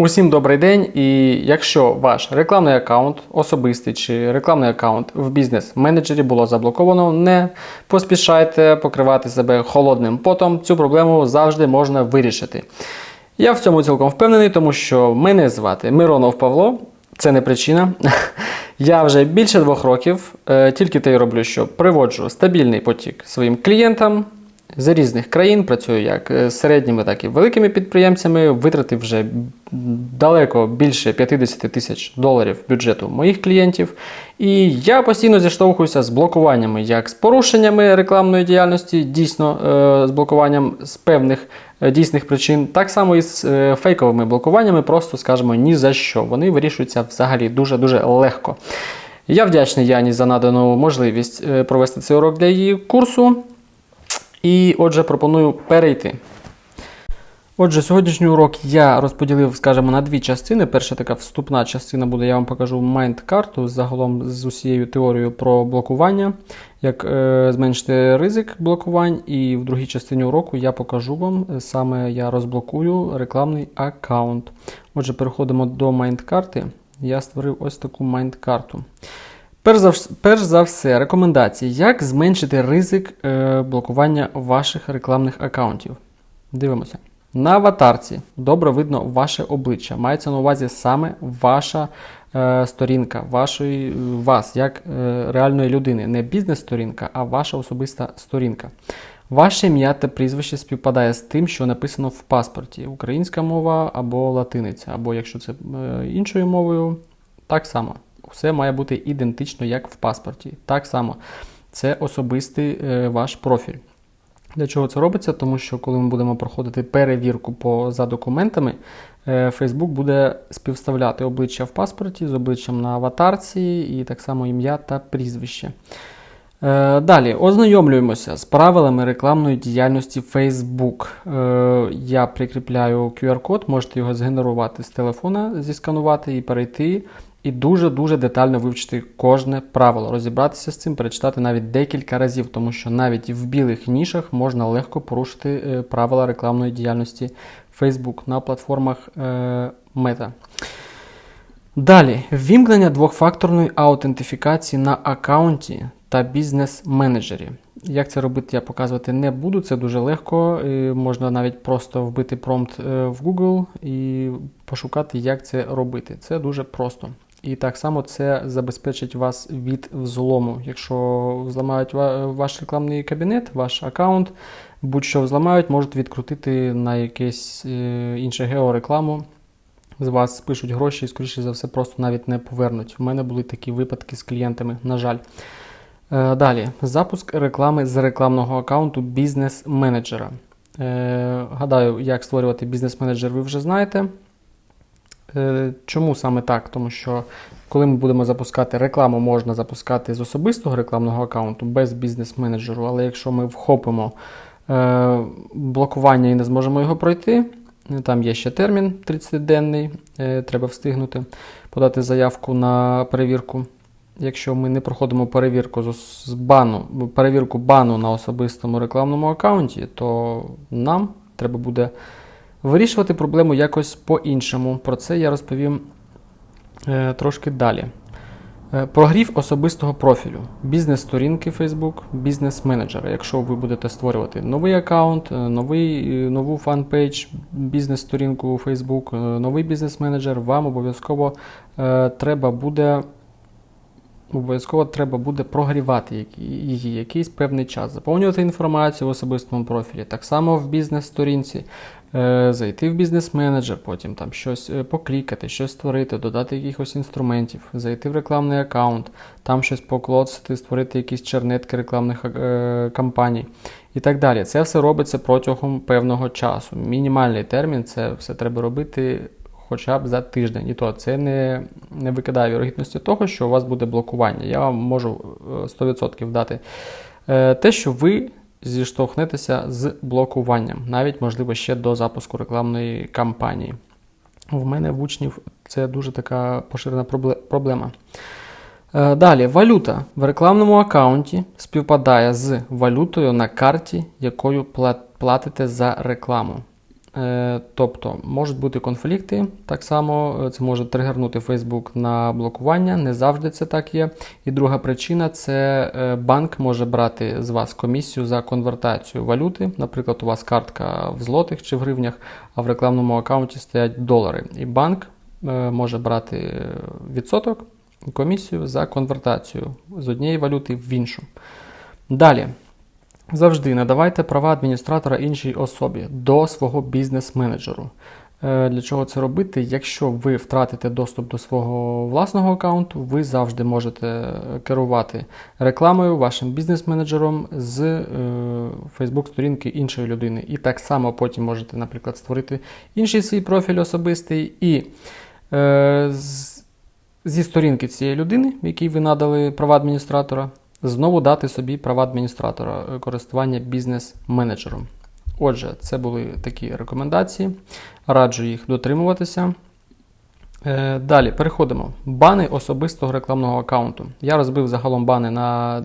Усім добрий день. І якщо ваш рекламний аккаунт, особистий чи рекламний аккаунт в бізнес-менеджері було заблоковано, не поспішайте покривати себе холодним потом. Цю проблему завжди можна вирішити. Я в цьому цілком впевнений, тому що мене звати Миронов Павло. Це не причина. Я вже більше двох років е, тільки те й роблю, що приводжу стабільний потік своїм клієнтам з різних країн. Працюю як з середніми, так і великими підприємцями. Витратив вже далеко більше 50 тисяч доларів бюджету моїх клієнтів. І я постійно зіштовхуюся з блокуваннями, як з порушеннями рекламної діяльності, дійсно е, з блокуванням з певних е, дійсних причин, так само і з е, фейковими блокуваннями, просто скажемо ні за що. Вони вирішуються взагалі дуже-дуже легко. Я вдячний Яні за надану можливість е, провести цей урок для її курсу. І отже, пропоную перейти. Отже, сьогоднішній урок я розподілив, скажімо, на дві частини. Перша така вступна частина буде, я вам покажу майнд-карту загалом з усією теорією про блокування, як е, зменшити ризик блокувань. І в другій частині уроку я покажу вам, е, саме я розблокую рекламний аккаунт. Отже, переходимо до майнд-карти. Я створив ось таку майнд-карту. Перш за, перш за все, рекомендації, як зменшити ризик е, блокування ваших рекламних аккаунтів. Дивимося. На аватарці добре видно ваше обличчя. Мається на увазі саме ваша е, сторінка, вашої, вас, як е, реальної людини. Не бізнес-сторінка, а ваша особиста сторінка. Ваше ім'я та прізвище співпадає з тим, що написано в паспорті. Українська мова або латиниця, або якщо це е, іншою мовою, так само. Все має бути ідентично, як в паспорті. Так само, це особистий е, ваш профіль. Для чого це робиться? Тому що коли ми будемо проходити перевірку по, за документами, е, Facebook буде співставляти обличчя в паспорті з обличчям на аватарці і так само ім'я та прізвище. Е, Далі ознайомлюємося з правилами рекламної діяльності Facebook. Я прикріпляю QR-код, можете його згенерувати з телефона, зісканувати і перейти. І дуже-дуже детально вивчити кожне правило, розібратися з цим, перечитати навіть декілька разів, тому що навіть в білих нішах можна легко порушити е, правила рекламної діяльності Facebook на платформах е, Meta. Далі, ввімкнення двохфакторної аутентифікації на аккаунті та бізнес-менеджері. Як це робити, я показувати не буду, це дуже легко. Можна навіть просто вбити промпт е, в Google і пошукати, як це робити. Це дуже просто. І так само це забезпечить вас від взлому. Якщо зламають ваш рекламний кабінет, ваш аккаунт, будь-що взламають, можуть відкрутити на якесь е, інше георекламу. З вас спишуть гроші і, скоріше за все, просто навіть не повернуть. У мене були такі випадки з клієнтами, на жаль. Е, далі, запуск реклами з рекламного аккаунту бізнес-менеджера. Е, гадаю, як створювати бізнес-менеджер, ви вже знаєте. Е, чому саме так? Тому що коли ми будемо запускати рекламу, можна запускати з особистого рекламного аккаунту без бізнес-менеджеру, але якщо ми вхопимо е, блокування і не зможемо його пройти, там є ще термін 30-денний, е, треба встигнути подати заявку на перевірку. Якщо ми не проходимо перевірку з бану, перевірку бану на особистому рекламному аккаунті, то нам треба буде Вирішувати проблему якось по-іншому. Про це я розповім е, трошки далі. Е, прогрів особистого профілю, бізнес-сторінки Facebook, бізнес-менеджера. Якщо ви будете створювати новий аккаунт, е, новий, нову фан-пейдж, бізнес-сторінку Facebook, новий бізнес-менеджер, вам обов'язково треба буде обов'язково треба буде прогрівати її якийсь певний час, заповнювати інформацію в особистому профілі, так само в бізнес-сторінці, е, зайти в бізнес-менеджер, потім там щось е, поклікати, щось створити, додати якихось інструментів, зайти в рекламний аккаунт, там щось поклоцати, створити якісь чернетки рекламних е, кампаній і так далі. Це все робиться протягом певного часу. Мінімальний термін це все треба робити хоча б за тиждень. І то це не не викидає вірогідності того, що у вас буде блокування. Я вам можу 100% е, дати е, те, що ви зіштовхнетеся з блокуванням, навіть, можливо, ще до запуску рекламної кампанії. В мене в учнів це дуже така поширена проблема. Е, далі, валюта в рекламному аккаунті співпадає з валютою на карті, якою платите за рекламу. Е, Тобто можуть бути конфлікти. Так само е, це може тригернути Facebook на блокування. Не завжди це так є. І друга причина це е, банк може брати з вас комісію за конвертацію валюти. Наприклад, у вас картка в злотих чи в гривнях, а в рекламному аккаунті стоять долари. І банк може брати відсоток комісію за конвертацію з однієї валюти в іншу. Далі. Завжди надавайте права адміністратора іншій особі до свого бізнес-менеджеру. Е, Для чого це робити? Якщо ви втратите доступ до свого власного аккаунту, ви завжди можете е, керувати рекламою вашим бізнес-менеджером з е, Facebook-сторінки іншої людини. І так само потім можете, наприклад, створити інший свій профіль особистий і е, з, зі сторінки цієї людини, якій ви надали права адміністратора, знову дати собі права адміністратора е, користування бізнес-менеджером. Отже, це були такі рекомендації. Раджу їх дотримуватися. Е, Далі переходимо. Бани особистого рекламного аккаунту. Я розбив загалом бани на,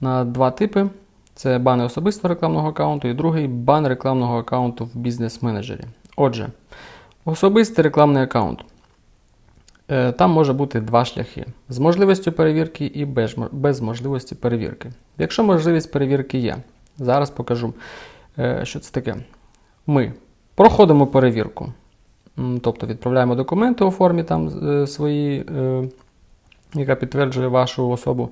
на два типи: це бани особистого рекламного аккаунту і другий бан рекламного аккаунту в бізнес-менеджері. Отже, особистий рекламний аккаунт. Е, Там може бути два шляхи: з можливістю перевірки і без, можливості перевірки. Якщо можливість перевірки є, зараз покажу, е, що це таке. Ми проходимо перевірку, тобто відправляємо документи у формі там е, свої, яка підтверджує вашу особу.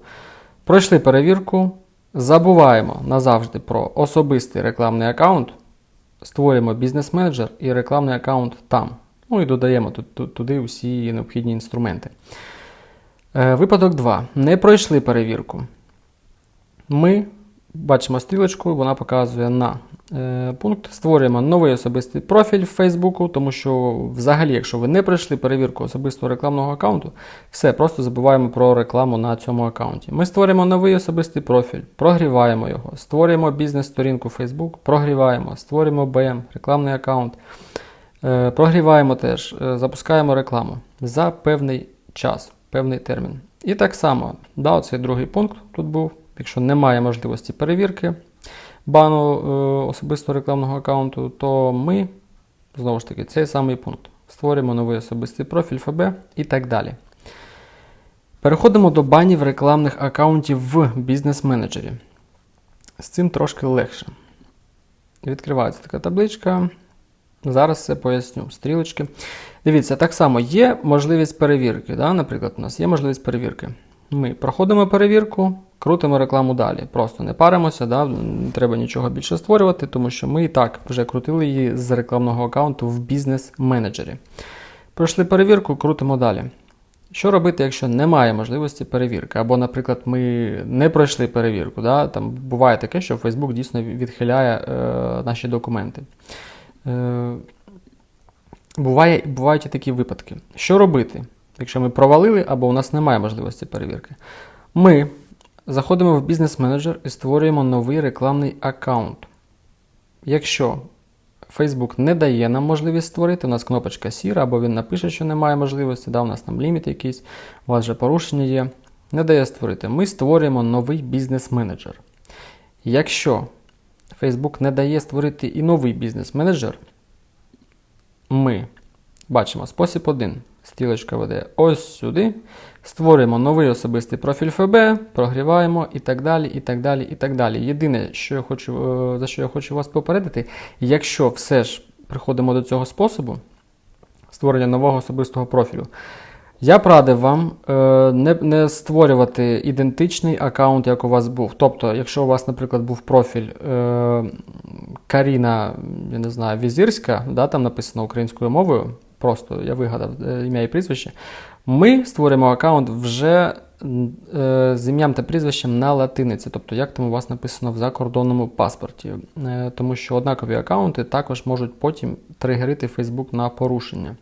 Пройшли перевірку, забуваємо назавжди про особистий рекламний аккаунт, створюємо бізнес-менеджер і рекламний аккаунт там. Ну і додаємо ту- ту- туди всі необхідні інструменти. Е, Випадок 2. Не пройшли перевірку. Ми бачимо стрілочку, вона показує на е, пункт. Створюємо новий особистий профіль в Фейсбуку, тому що взагалі, якщо ви не пройшли перевірку особистого рекламного аккаунту, все, просто забуваємо про рекламу на цьому аккаунті. Ми створюємо новий особистий профіль, прогріваємо його, створюємо бізнес-сторінку Facebook, прогріваємо, створюємо БМ, рекламний аккаунт. Е, Прогріваємо теж, е, запускаємо рекламу за певний час, певний термін. І так само, да, оцей другий пункт тут був. Якщо немає можливості перевірки бану е, особистого рекламного аккаунту, то ми, знову ж таки, цей самий пункт. Створюємо новий особистий профіль ФБ і так далі. Переходимо до банів рекламних аккаунтів в бізнес-менеджері. З цим трошки легше. Відкривається така табличка. Зараз все поясню. Стрілочки. Дивіться, так само є можливість перевірки. Да? Наприклад, у нас є можливість перевірки. Ми проходимо перевірку, крутимо рекламу далі. Просто не паримося, да? не треба нічого більше створювати, тому що ми і так вже крутили її з рекламного аккаунту в бізнес-менеджері. Пройшли перевірку, крутимо далі. Що робити, якщо немає можливості перевірки? Або, наприклад, ми не пройшли перевірку. Да? Там буває таке, що Facebook дійсно відхиляє е, наші документи. Е, буває, бувають і такі випадки. Що робити, якщо ми провалили або у нас немає можливості перевірки? Ми заходимо в бізнес-менеджер і створюємо новий рекламний аккаунт. Якщо Facebook не дає нам можливість створити, у нас кнопочка сіра, або він напише, що немає можливості, да, у нас там ліміт якийсь, у вас вже порушення є. Не дає створити. Ми створюємо новий бізнес-менеджер. Якщо Facebook не дає створити і новий бізнес-менеджер, ми бачимо спосіб 1. Стрілочка веде ось сюди. Створюємо новий особистий профіль ФБ, прогріваємо і так далі. і так далі, і так далі. Єдине, що я хочу, е, за що я хочу вас попередити, якщо все ж приходимо до цього способу створення нового особистого профілю, я б радив вам е, не, не створювати ідентичний аккаунт, як у вас був. Тобто, якщо у вас, наприклад, був профіль е, Каріна, я не знаю, Візірська, да, там написано українською мовою, просто я вигадав е, ім'я і прізвище. Ми створимо аккаунт вже е, з ім'ям та прізвищем на латиниці, тобто як там у вас написано в закордонному паспорті. Е, тому що однакові аккаунти також можуть потім тригерити Facebook на порушення.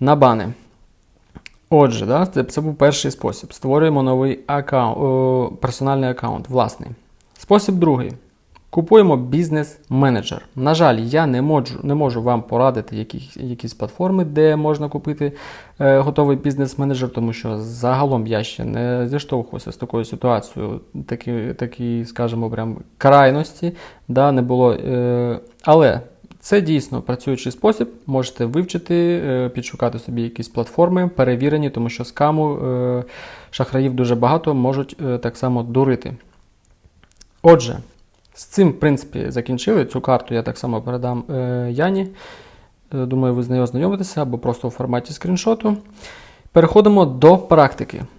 На бани. Отже, да, це, це був перший спосіб. Створюємо новий аккаунт, о, персональний аккаунт, власний. Спосіб другий. Купуємо бізнес-менеджер. На жаль, я не можу не можу вам порадити якісь, якісь платформи, де можна купити е, готовий бізнес-менеджер, тому що загалом я ще не зіштовхувався з такою ситуацією, такі, такі скажімо, прям крайності. Да, не було, е, але Це дійсно працюючий спосіб. Можете вивчити, е, підшукати собі якісь платформи, перевірені, тому що скаму е, шахраїв дуже багато можуть е, так само дурити. Отже, з цим, в принципі, закінчили. Цю карту я так само передам Яні. Думаю, ви з нею ознайомитеся або просто у форматі скріншоту. Переходимо до практики.